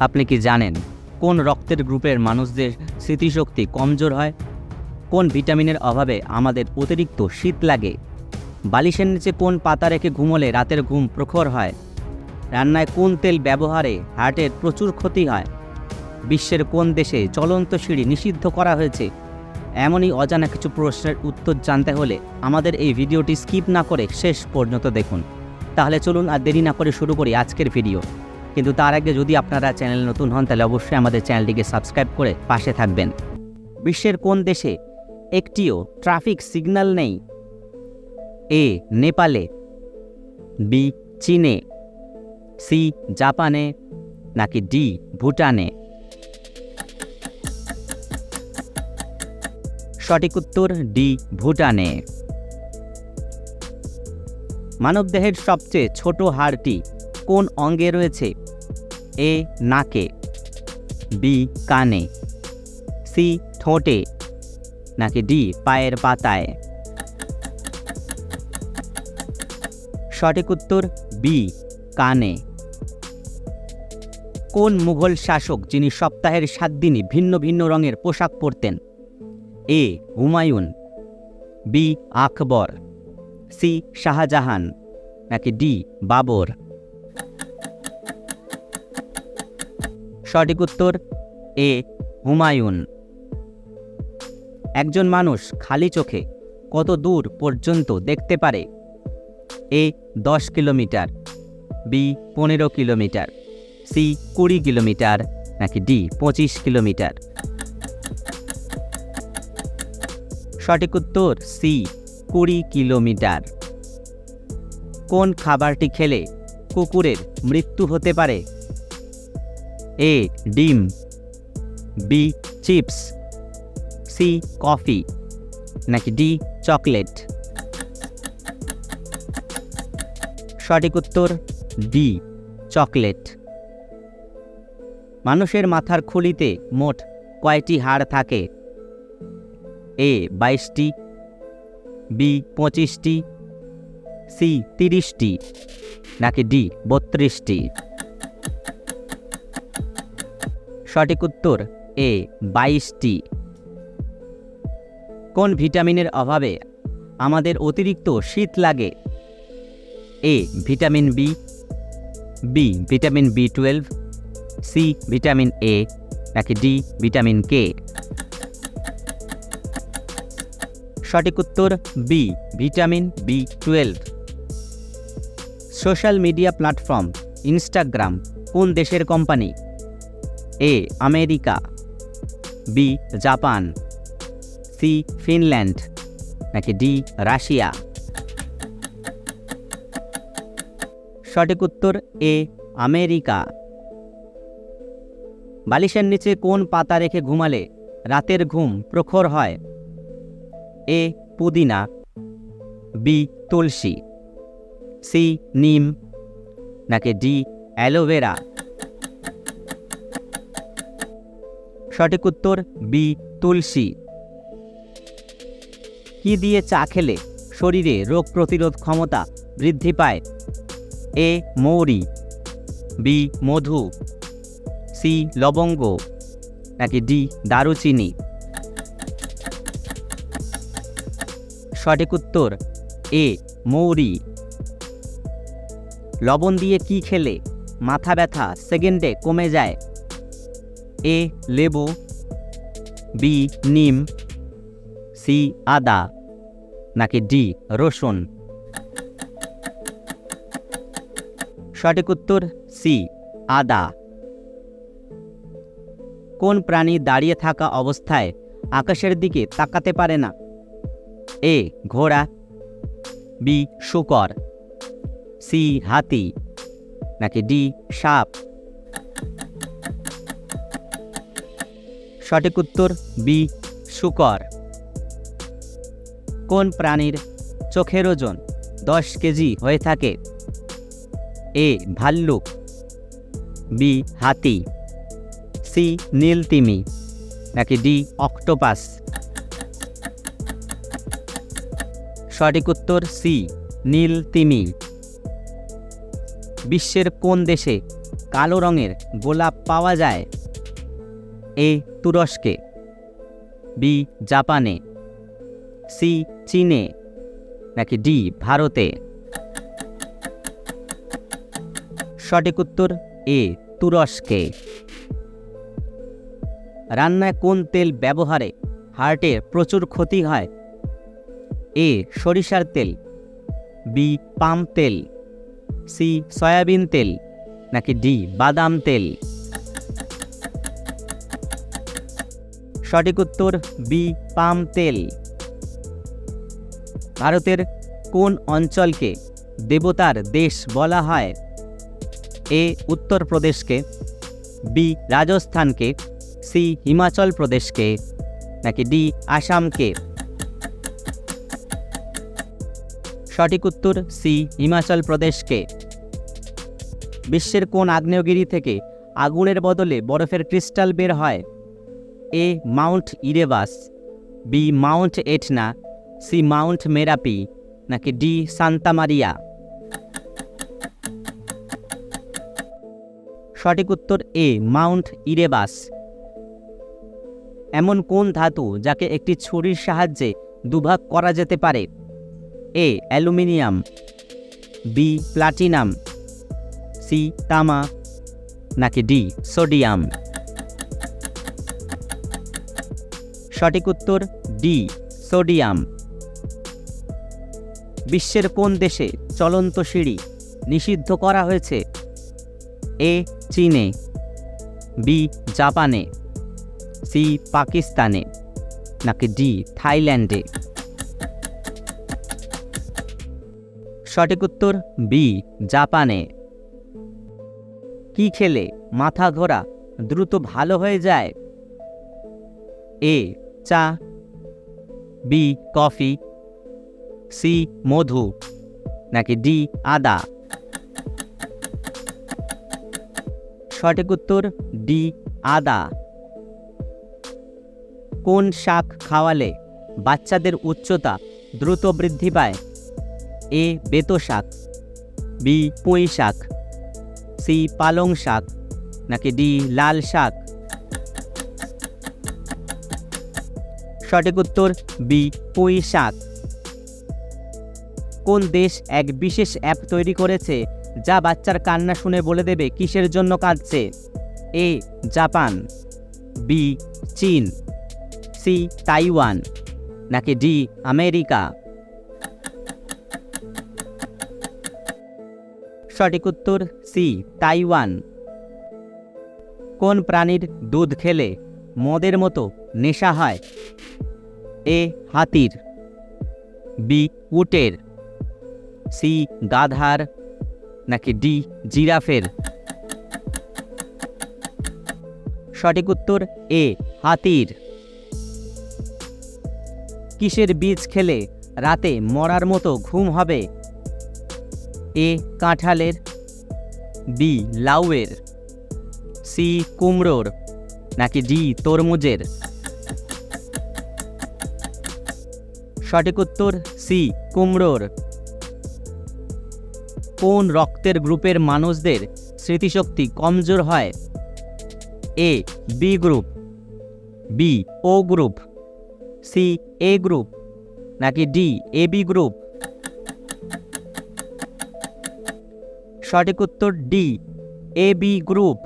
আপনি কি জানেন কোন রক্তের গ্রুপের মানুষদের স্মৃতিশক্তি কমজোর হয়? কোন ভিটামিনের অভাবে আমাদের অতিরিক্ত শীত লাগে? বালিশের নিচে কোন পাতা রেখে ঘুমোলে রাতের ঘুম প্রখর হয়? রান্নায় কোন তেল ব্যবহারে হার্টের প্রচুর ক্ষতি হয়? বিশ্বের কোন দেশে চলন্ত সিঁড়ি নিষিদ্ধ করা হয়েছে? এমনই অজানা কিছু প্রশ্নের উত্তর জানতে হলে আমাদের এই ভিডিওটি স্কিপ না করে শেষ পর্যন্ত দেখুন। তাহলে চলুন আর দেরি না করে শুরু করি আজকের ভিডিও। কিন্তু তার আগে যদি আপনারা চ্যানেল নতুন হন, তাহলে অবশ্যই আমাদের চ্যানেলটিকে সাবস্ক্রাইব করে পাশে থাকবেন। বিশ্বের কোন দেশে একটিও ট্রাফিক সিগন্যাল নেই? এ, নেপালে, বি, চীনে, সি, জাপানে, নাকি ডি, ভুটানে? সঠিক উত্তর, ডি, ভুটানে। মানবদেহের সবচেয়ে ছোট হাড়টি কোন অঙ্গে রয়েছে? এ নাকে, বি কানে, সি ঠোঁটে, নাকি ডি পায়ের পাতায়? সঠিক উত্তর বি, কানে। কোন মুঘল শাসক যিনি সপ্তাহের সাত দিনই ভিন্ন ভিন্ন রঙের পোশাক পরতেন? A Humayun, B Akbar, C Shahjahan, নাকি ডি বাবর? সঠিক উত্তর, এ, হুমায়ুন। একজন মানুষ খালি চোখে কত দূর পর্যন্ত দেখতে পারে? এ, দশ কিলোমিটার, বি, পনেরো কিলোমিটার, সি, কুড়ি কিলোমিটার, নাকি ডি, পঁচিশ কিলোমিটার? সঠিক উত্তর, সি, কুড়ি কিলোমিটার। কোন খাবারটি খেলে কুকুরের মৃত্যু হতে পারে? এ ডিম। B chips. C coffee. নাকি ডি চকলেট। সঠিক উত্তর ডি চকলেট। মানুষের মাথার খুলিতে মোট কয়টি হাড় থাকে? এ বাইশটি। বি পঁচিশটি। সি তিরিশটি। নাকি ডি বত্রিশটি। সঠিক উত্তর এ, বাইশটি। কোন ভিটামিনের অভাবে আমাদের অতিরিক্ত শীত লাগে? A, vitamin B B, vitamin B twelve, C, vitamin A, নাকি ডি, ভিটামিন কে? সঠিক উত্তর B, vitamin B twelve. Social media platform, Instagram, কোন দেশের company? A, America, B, Japan, C, Finland, নাকি ডি, রাশিয়া? সঠিক উত্তর এ, আমেরিকা। বালিশের নিচে কোন পাতা রেখে ঘুমালে রাতের ঘুম প্রখর হয়? এ, পুদিনা, বি, তুলসী, সি, নিম, নাকি ডি, অ্যালোভেরা? সঠিক উত্তর বি তুলসী। কি দিয়ে চা খেলে শরীরে রোগ প্রতিরোধ ক্ষমতা বৃদ্ধি পায়? এ মৌরি। বি মধু। সি লবঙ্গ। নাকি ডি দারুচিনি। সঠিক উত্তর এ মৌরি। লবণ দিয়ে কি খেলে মাথা ব্যথা সেকেন্ডে কমে যায়? এ, লেবু, বি, নিম, সি, আদা, নাকি ডি, রসুন? সঠিক উত্তর, সি, আদা। কোন প্রাণী দাঁড়িয়ে থাকা অবস্থায় আকাশের দিকে তাকাতে পারে না? এ, ঘোড়া, বি, শুকর, সি, হাতি, নাকি ডি, সাপ? সঠিক উত্তর বি, শুকর। কোন প্রাণীর চোখের ওজন দশ কেজি হয়ে থাকে? এ, ভাল্লুক। বি, হাতি। সি নীলতিমি নাকি ডি, অক্টোপাস। সঠিক উত্তর সি, নীল তিমি। বিশ্বের কোন দেশে কালো রঙের গোলাপ পাওয়া যায়? এ তুরস্কে, বি জাপানে, সি চীনে, নাকি ডি ভারতে? সঠিক উত্তর এ তুরস্কে। রান্নায় কোন তেল ব্যবহারে হার্টের প্রচুর ক্ষতি হয়? এ সরিষার তেল, বি পাম তেল, সি সয়াবিন তেল, নাকি ডি বাদাম তেল? সঠিক উত্তর বি পাম তেল। ভারতের কোন অঞ্চলকে দেবতার দেশ বলা হয়? এ উত্তরপ্রদেশকে বি রাজস্থানকে সি হিমাচল প্রদেশকে, নাকি ডি আসামকে? সঠিক উত্তর সি হিমাচল প্রদেশকে। বিশ্বের কোন আগ্নেয়গিরি থেকে আগুনের বদলে বরফের ক্রিস্টাল বের হয়? A mount Erebus B mount Etna C mount Merapi নাকি ডি সান্তা মারিয়া সঠিক উত্তর এ মাউন্ট ইরেবাস এমন কোন ধাতু যাকে একটি ছুরির সাহায্যে দুভাগ করা যেতে পারে? A aluminium. B platinum. C তামা। নাকি ডি সোডিয়াম। সঠিক উত্তর ডি সোডিয়াম। বিশ্বের কোন দেশে চলন্ত সিঁড়ি নিষিদ্ধ করা হয়েছে? এ চীনে। বি জাপানে। সি পাকিস্তানে। নাকি ডি থাইল্যান্ডে? সঠিক উত্তর বি জাপানে। কি খেলে মাথা ঘোরা দ্রুত ভালো হয়ে যায়? এ চা বি কফি সি মধু, নাকি ডি আদা? সঠিক উত্তর ডি আদা। কোন শাক খাওয়ালে বাচ্চাদের উচ্চতা দ্রুত বৃদ্ধি পায়? এ বেতো শাক বি পুঁই শাক সি পালং শাক, নাকি ডি লাল শাক? সঠিক উত্তর বি পুঁই কোন দেশ এক বিশেষ অ্যাপ তৈরি করেছে যা বাচ্চার কান্না শুনে বলে দেবে কিসের জন্য কাঁদছে? A Japan. বি চীন। C Taiwan. নাকি ডি আমেরিকা। সঠিক উত্তর সি তাইওয়ান। কোন প্রাণীর দুধ খেলে মদের মতো নেশা হয়? এ হাতির, বি উটের, সি গাধার, নাকি ডি জিরাফের? সঠিক উত্তর এ হাতির। কিসের বীজ খেলে রাতে মরার মতো ঘুম হবে? এ কাঁঠালের, বি লাউয়ের, সি কুমড়োর, নাকি ডি তরমুজের? সঠিক উত্তর সি, কুমড়োর। কোন রক্তের গ্রুপের মানুষদের স্মৃতিশক্তি কমজোর হয়? A B group B O group C A group নাকি ডি এ বি গ্রুপ সঠিক উত্তর ডি এ বি গ্রুপ